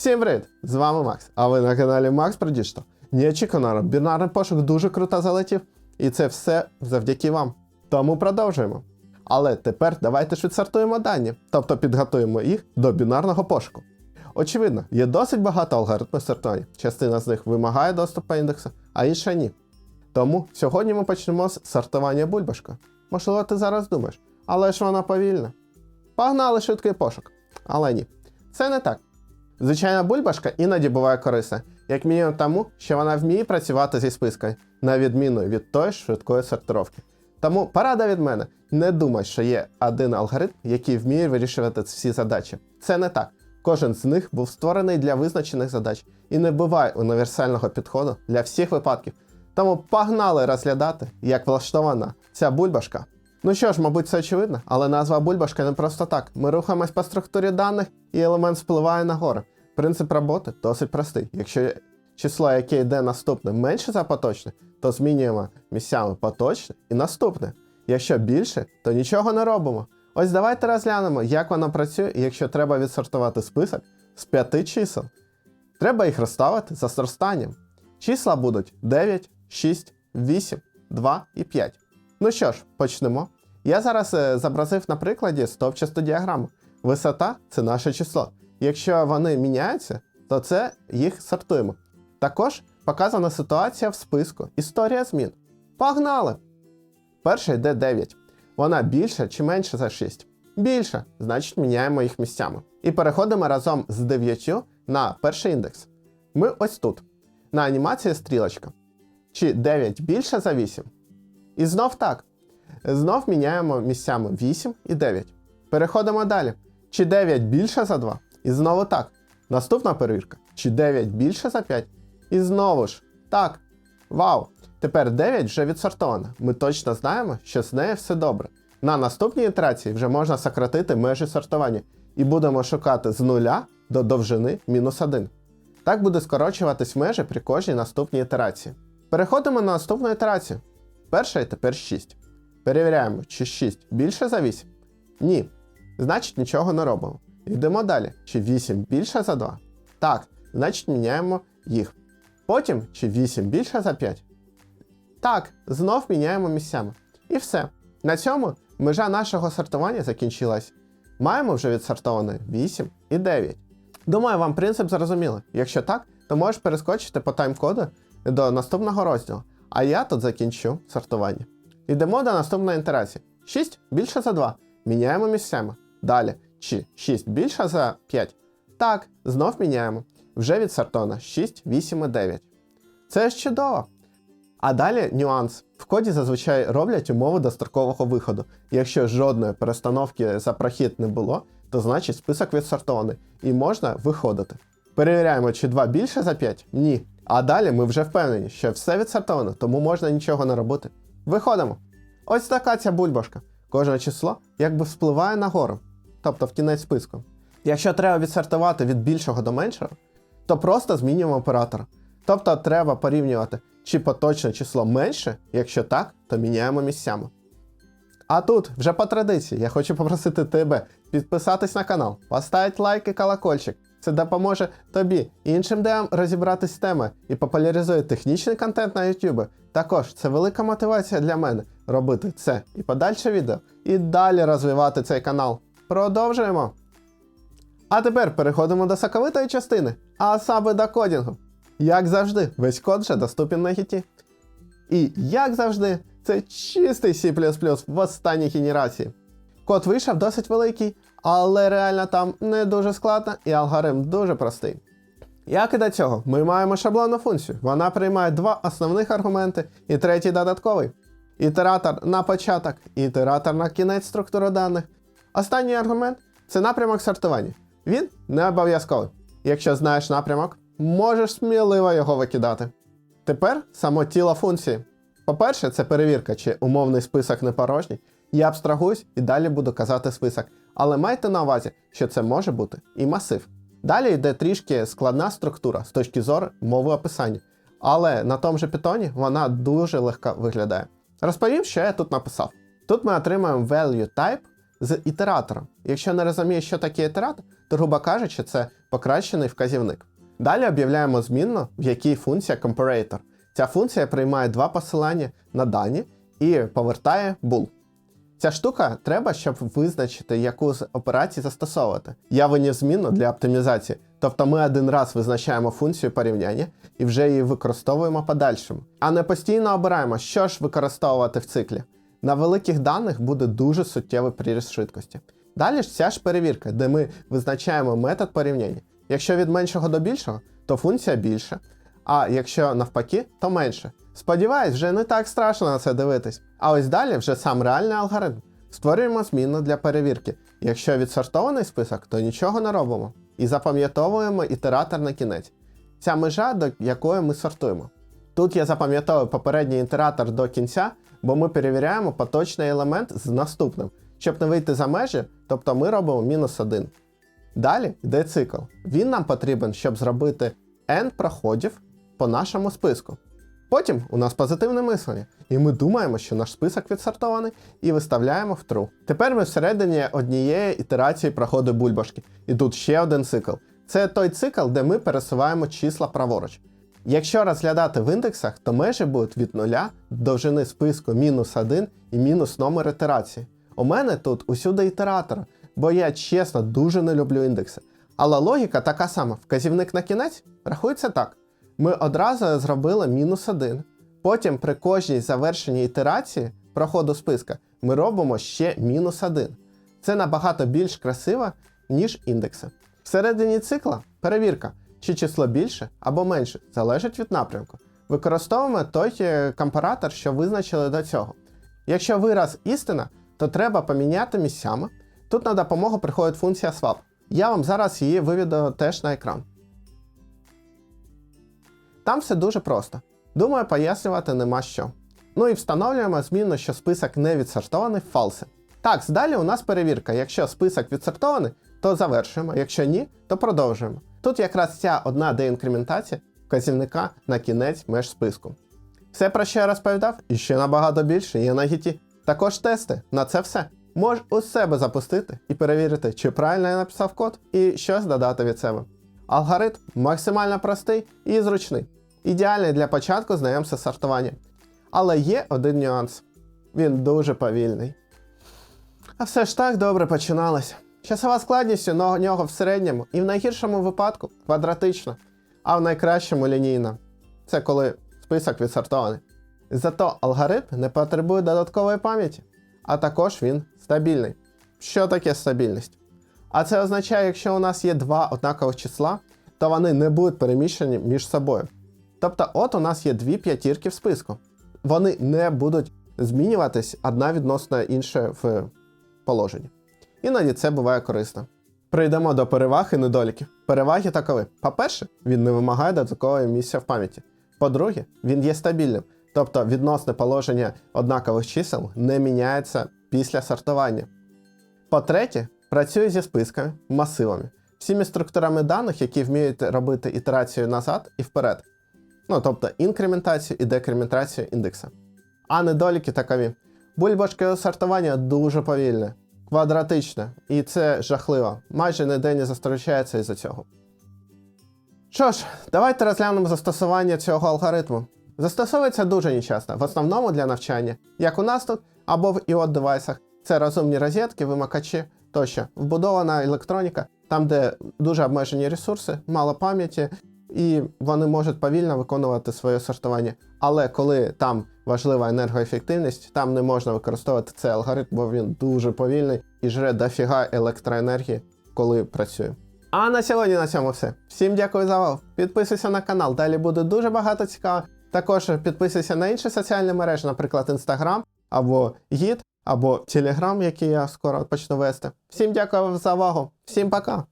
Всім привіт! З вами Макс. А ви на каналі Макс Продіжто. Неочікувано, бінарний пошук дуже круто залетів, і це все завдяки вам. Тому продовжуємо. Але тепер давайте ж відсортуємо дані, тобто підготуємо їх до бінарного пошуку. Очевидно, є досить багато алгоритмів сортування. Частина з них вимагає доступу індексу, а інша ні. Тому сьогодні ми почнемо з сортування бульбашка. Можливо, ти зараз думаєш, але ж вона повільна. Погнали швидкий пошук. Але ні, це не так. Звичайна бульбашка іноді буває корисна, як мінімум тому, що вона вміє працювати зі списками, на відміну від тої швидкої сортировки. Тому порада від мене: не думай, що є один алгоритм, який вміє вирішувати всі задачі. Це не так. Кожен з них був створений для визначених задач і не буває універсального підходу для всіх випадків. Тому погнали розглядати, як влаштована ця бульбашка. Ну що ж, мабуть, це очевидно, але назва бульбашка не просто так. Ми рухаємось по структурі даних, і елемент впливає нагору. Принцип роботи досить простий. Якщо число, яке йде наступне, менше за поточне, то змінюємо місцями поточне і наступне. Якщо більше, то нічого не робимо. Ось давайте розглянемо, як воно працює, якщо треба відсортувати список з п'яти чисел. Треба їх розставити за зростанням. Числа будуть 9, 6, 8, 2 і 5. Ну що ж, почнемо. Я зараз е, зобразив на прикладі стовпчасту діаграму. Висота це наше число. Якщо вони міняються, то це їх сортуємо. Також показана ситуація в списку Історія змін. Погнали! Перша йде 9. Вона більша чи менша за 6? Більша, значить міняємо їх місцями. І переходимо разом з 9 на перший індекс. Ми ось тут. На анімації стрілочка. Чи 9 більше за 8? І знов так. Знов міняємо місцями 8 і 9. Переходимо далі. Чи 9 більше за 2? І знову так. Наступна перевірка. Чи 9 більше за 5? І знову ж. Так. Вау! Тепер 9 вже відсортована. Ми точно знаємо, що з нею все добре. На наступній ітерації вже можна сократити межі сортування і будемо шукати з нуля до довжини мінус 1. Так буде скорочуватись межі при кожній наступній ітерації. Переходимо на наступну ітерацію. Перша і тепер 6. Перевіряємо, чи 6 більше за 8? Ні. Значить нічого не робимо. Йдемо далі. Чи 8 більше за 2? Так, значить міняємо їх. Потім, чи 8 більше за 5? Так, знов міняємо місцями. І все. На цьому межа нашого сортування закінчилась. Маємо вже відсортовано 8 і 9. Думаю, вам принцип зрозумілий. Якщо так, то можеш перескочити по тайм-коду до наступного розділу. А я тут закінчу сортування. Йдемо до наступної інтерації. 6 більше за 2. Міняємо місцями. Далі. Чи 6 більше за 5? Так, знов міняємо. Вже відсортовано 6, 8 і 9. Це ж чудово. А далі нюанс. В коді зазвичай роблять умови дострокового виходу. Якщо жодної перестановки за прохід не було, то значить список відсортований і можна виходити. Перевіряємо, чи 2 більше за 5? Ні. А далі ми вже впевнені, що все відсортовано, тому можна нічого не робити. Виходимо. Ось така ця бульбашка. Кожне число якби вспливає нагору, тобто в кінець списку. Якщо треба відсортувати від більшого до меншого, то просто змінюємо оператор. Тобто треба порівнювати, чи поточне число менше, якщо так, то міняємо місцями. А тут, вже по традиції, я хочу попросити тебе підписатись на канал, поставити лайк і колокольчик. Це допоможе тобі і іншим ДМ розібратись з темою і популяризує технічний контент на YouTube. Також це велика мотивація для мене робити це і подальше відео, і далі розвивати цей канал. Продовжуємо! А тепер переходимо до соковитої частини, а саме до кодінгу. Як завжди, весь код вже доступен на гіті. І як завжди, це чистий C в останній генерації. Код вийшов досить великий, але реально там не дуже складно і алгоритм дуже простий. Як і до цього, ми маємо шаблонну функцію. Вона приймає два основних аргументи і третій додатковий. Ітератор на початок ітератор на кінець структури даних. Останній аргумент це напрямок сортування. Він не обов'язковий. Якщо знаєш напрямок, можеш сміливо його викидати. Тепер само тіло функції. По-перше, це перевірка, чи умовний список не порожній. Я абстрагуюсь і далі буду казати список. Але майте на увазі, що це може бути і масив. Далі йде трішки складна структура з точки зору мови описання. Але на тому же питоні вона дуже легко виглядає. Розповім, що я тут написав. Тут ми отримаємо value type з ітератором. Якщо не розумієш, що таке ітератор, то, грубо кажучи, це покращений вказівник. Далі об'являємо змінну, в якій функція comparator. Ця функція приймає два посилання на дані і повертає bool. Ця штука треба, щоб визначити, яку з операцій застосовувати. Я виніс змінну для оптимізації, тобто ми один раз визначаємо функцію порівняння і вже її використовуємо подальшому. А не постійно обираємо, що ж використовувати в циклі. На великих даних буде дуже суттєвий приріст швидкості. Далі ж ця ж перевірка, де ми визначаємо метод порівняння. Якщо від меншого до більшого, то функція більша, а якщо навпаки, то менше. Сподіваюсь, вже не так страшно на це дивитись. А ось далі вже сам реальний алгоритм. Створюємо змінну для перевірки. Якщо відсортований список, то нічого не робимо. І запам'ятовуємо ітератор на кінець. Ця межа, до якої ми сортуємо. Тут я запам'ятовую попередній ітератор до кінця, бо ми перевіряємо поточний елемент з наступним. Щоб не вийти за межі, тобто ми робимо мінус 1. Далі йде цикл. Він нам потрібен, щоб зробити n проходів по нашому списку. Потім у нас позитивне мислення, і ми думаємо, що наш список відсортований, і виставляємо в true. Тепер ми всередині однієї ітерації проходу бульбашки. І тут ще один цикл. Це той цикл, де ми пересуваємо числа праворуч. Якщо розглядати в індексах, то межі будуть від 0 довжини списку мінус 1 і мінус номер ітерації. У мене тут усюди ітератори, бо я чесно дуже не люблю індекси. Але логіка така сама: вказівник на кінець рахується так. Ми одразу зробили мінус 1. Потім при кожній завершеній ітерації проходу списка ми робимо ще мінус 1. Це набагато більш красиво, ніж індекси. Всередині цикла перевірка, чи число більше або менше, залежить від напрямку. Використовуємо той е, компаратор, що визначили до цього. Якщо вираз істина, то треба поміняти місцями. Тут на допомогу приходить функція swap. Я вам зараз її виведу теж на екран. Там все дуже просто. Думаю, пояснювати нема що. Ну і встановлюємо змінну, що список не відсортований в фалси. Так, далі у нас перевірка. Якщо список відсортований, то завершуємо, якщо ні, то продовжуємо. Тут якраз ця одна деінкрементація вказівника на кінець меж списку. Все, про що я розповідав, і ще набагато більше є на гіті. Також тести на це все. Можеш у себе запустити і перевірити, чи правильно я написав код, і щось додати від себе. Алгоритм максимально простий і зручний. Ідеальний для початку знайомства з сортуванням. Але є один нюанс. Він дуже повільний. А все ж так добре починалося. Часова складність у нього в середньому і в найгіршому випадку квадратична, а в найкращому лінійна. Це коли список відсортований. Зато алгоритм не потребує додаткової пам'яті, а також він стабільний. Що таке стабільність? А це означає, якщо у нас є два однакових числа, то вони не будуть переміщені між собою. Тобто, от у нас є дві п'ятірки в списку. Вони не будуть змінюватись одна відносно іншої в положенні. Іноді це буває корисно. Прийдемо до переваг і недоліків. Переваги такові. По-перше, він не вимагає додаткового місця в пам'яті. По-друге, він є стабільним, тобто відносне положення однакових чисел не міняється після сортування. По-третє, працює зі списками, масивами, всіми структурами даних, які вміють робити ітерацію назад і вперед. Ну, тобто інкрементацію і декрементацію індекса. А недоліки такові. Бульбашки сортування дуже повільне, квадратичне, і це жахливо. Майже ніде не зустрічається із-за цього. Що ж, давайте розглянемо застосування цього алгоритму. Застосовується дуже нечасто, в основному для навчання, як у нас тут, або в iot девайсах. Це розумні розетки, вимикачі тощо. Вбудована електроніка, там, де дуже обмежені ресурси, мало пам'яті, і вони можуть повільно виконувати своє сортування. Але коли там важлива енергоефективність, там не можна використовувати цей алгоритм, бо він дуже повільний і жре дофіга електроенергії, коли працює. А на сьогодні на цьому все. Всім дякую за увагу. Підписуйся на канал, далі буде дуже багато цікавого. Також підписуйся на інші соціальні мережі, наприклад, Instagram або Git, або Telegram, який я скоро почну вести. Всім дякую за увагу, всім пока!